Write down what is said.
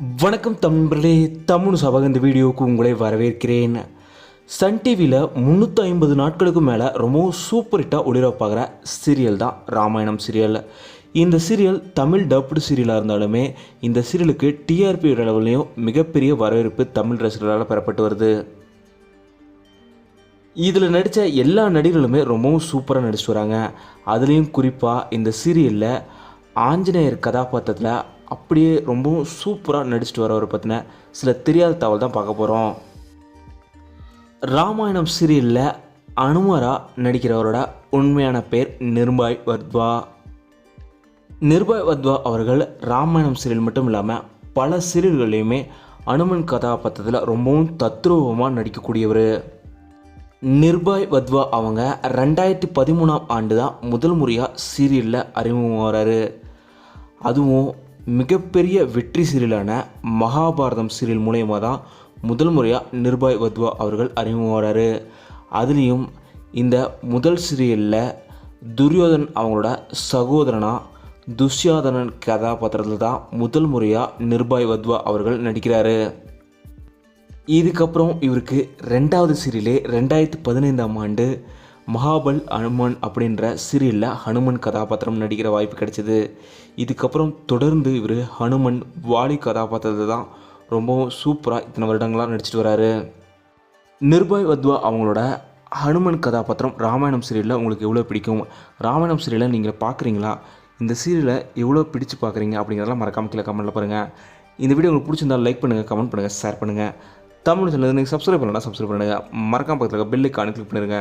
வணக்கம் தம்பர்களே தமிழ் சபக இந்த வீடியோவுக்கு உங்களை வரவேற்கிறேன். சன் டிவியில் முந்நூற்றி ஐம்பது நாட்களுக்கு மேலே ரொம்பவும் சூப்பர் ஹிட்டாக ஒளிபரப்பாகிற சீரியல் தான் ராமாயணம் சீரியல் இந்த சீரியல் தமிழ் டப்டு சீரியலாக இருந்தாலுமே இந்த சீரியலுக்கு டிஆர்பி அளவுலேயும் மிகப்பெரிய வரவேற்பு தமிழ் ரசிகர்களால் பெறப்பட்டு வருது. இதில் நடித்த எல்லா நடிகர்களுமே ரொம்பவும் சூப்பராக நடிச்சு வராங்க. அதுலேயும் குறிப்பாக இந்த சீரியலில் ஆஞ்சநேயர் கதாபாத்திரத்தில் அப்படியே ரொம்பவும் சூப்பராக நடிச்சிட்டு வரவரை பற்றின சில தெரியாத தகவல் தான் பார்க்க போகிறோம் ராமாயணம் சீரியலில் அனுமரா நடிக்கிறவரோட உண்மையான பேர் நிர்பாய் வத்வா. நிர்பாய் வத்வா அவர்கள் ராமாயணம் சீரியல் மட்டும் இல்லாமல் பல சீரியல்கள்லையுமே அனுமன் கதாபாத்திரத்தில் ரொம்பவும் தத்ரூபமாக நடிக்கக்கூடியவர். நிர்பாய் வத்வா அவங்க ரெண்டாயிரத்தி பதிமூணாம் ஆண்டு தான் முதல் முறையாக சீரியலில் அறிமுகமாகிறாரு அதுவும் மிகப்பெரிய வெற்றி சீரியலான மகாபாரதம் சீரியல் மூலயமா தான் முதல் முறையாக நிர்பாய் வத்வா அவர்கள் அறிமுகமாகிறாரு அதுலேயும் இந்த முதல் சீரியலில் துரியோதன் அவங்களோட சகோதரனா துஷ்யாதனன் கதாபாத்திரத்தில் தான் முதல் முறையாக நிர்பாய் வத்வா அவர்கள் நடிக்கிறாரு. இதுக்கப்புறம் இவருக்கு ரெண்டாவது சீரியலே ரெண்டாயிரத்தி பதினைந்தாம் ஆண்டு மகாபல் ஹனுமன் அப்படின்ற சீரியலில் ஹனுமன் கதாபாத்திரம் நடிக்கிற வாய்ப்பு கிடைச்சிது. இதுக்கப்புறம் தொடர்ந்து இவர் ஹனுமன் வாலி கதாபாத்திரத்தை தான் ரொம்பவும் சூப்பராக இத்தனை வருடங்களாக நடிச்சிட்டு வராரு. நிர்பாய் வத்வா அவங்களோட ஹனுமன் கதாபாத்திரம் ராமாயணம் சீரியலில் உங்களுக்கு எவ்வளோ பிடிக்கும்? ராமாயணம் சீரியலை நீங்கள் பார்க்குறீங்களா இந்த சீரியலை எவ்வளோ பிடிச்சு பார்க்குறீங்க அப்படிங்கிறதெல்லாம் மறக்காம கீழே கமெண்ட்டில் பாருங்கள் இந்த வீடியோ உங்களுக்கு பிடிச்சிருந்தா லைக் பண்ணுங்கள் கமெண்ட் பண்ணுங்கள் ஷேர் பண்ணுங்கள் தமிழ் சேனல் நீங்கள் சப்ஸ்கிரைப் பண்ணலாம் சப்ஸ்கிரைப் பண்ணுங்கள் மறக்காம பக்கத்தில் பெல்லைக்கானு கிளிக் பண்ணிடுங்க